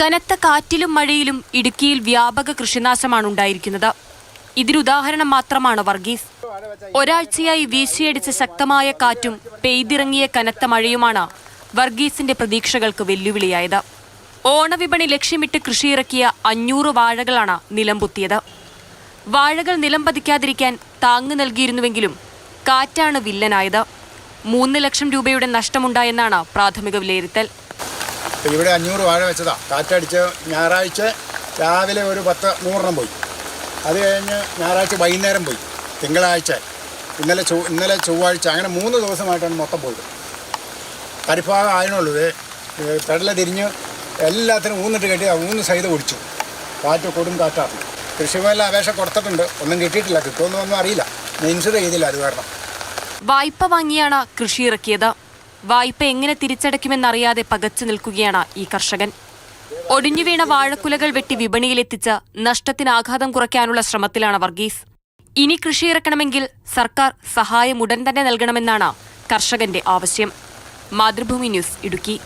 കനത്ത കാറ്റിലും മഴയിലും ഇടുക്കിയിൽ വ്യാപക കൃഷിനാശമാണ് ഉണ്ടായിരിക്കുന്നത്. ഇതിനുദാഹരണം മാത്രമാണ് വർഗീസ്. ഒരാഴ്ചയായി വീശിയടിച്ച ശക്തമായ കാറ്റും പെയ്തിറങ്ങിയ കനത്ത മഴയുമാണ് വർഗീസിന്റെ പ്രതീക്ഷകൾക്ക് വെല്ലുവിളിയായത്. ഓണവിപണി ലക്ഷ്യമിട്ട് കൃഷിയിറക്കിയ അഞ്ഞൂറ് വാഴകളാണ് നിലംപൊത്തിയത്. വാഴകൾ നിലം പതിക്കാതിരിക്കാൻ താങ്ങ് നൽകിയിരുന്നുവെങ്കിലും കാറ്റാണ് വില്ലനായത്. മൂന്ന് ലക്ഷം രൂപയുടെ നഷ്ടമുണ്ടായെന്നാണ് പ്രാഥമിക വിലയിരുത്തൽ. ഇപ്പം ഇവിടെ അഞ്ഞൂറ് വാഴ വെച്ചതാ. കാറ്റടിച്ച് ഞായറാഴ്ച രാവിലെ ഒരു പത്ത് നൂറെണ്ണം പോയി. അത് കഴിഞ്ഞ് ഞായറാഴ്ച വൈകുന്നേരം പോയി തിങ്കളാഴ്ച. ഇന്നലെ ചൊവ്വ ഇന്നലെ ചൊവ്വാഴ്ച അങ്ങനെ മൂന്ന് ദിവസമായിട്ടാണ് മൊത്തം പോയത്. കരിഭാഗം ആയതിനുള്ളത് കടല തിരിഞ്ഞ് എല്ലാത്തിനും ഊന്നിട്ട് കെട്ടി ഊന്ന് സൈഡ് ഒടിച്ചു കാറ്റ് കൊടും കാറ്റാണ്. കൃഷിഭവനിൽ അപേക്ഷ കൊടുത്തിട്ടുണ്ട്. ഒന്നും കിട്ടിയിട്ടില്ല. കിട്ടുമെന്നൊന്നും അറിയില്ല. ഇൻഷുർ ചെയ്തില്ല അത് കാരണം. വായ്പ വാങ്ങിയാണ് കൃഷി ഇറക്കിയത്. വായ്പ എങ്ങനെ തിരിച്ചടയ്ക്കുമെന്നറിയാതെ പകച്ചു നിൽക്കുകയാണ് ഈ കർഷകൻ. ഒടിഞ്ഞുവീണ വാഴക്കുലകൾ വെട്ടി വിപണിയിലെത്തിച്ച് നഷ്ടത്തിന് ആഘാതം കുറയ്ക്കാനുള്ള ശ്രമത്തിലാണ് വർഗീസ്. ഇനി കൃഷിയിറക്കണമെങ്കിൽ സർക്കാർ സഹായം ഉടൻ തന്നെ നൽകണമെന്നാണ് കർഷകന്റെ ആവശ്യം. മാതൃഭൂമി ന്യൂസ് ഇടുക്കി.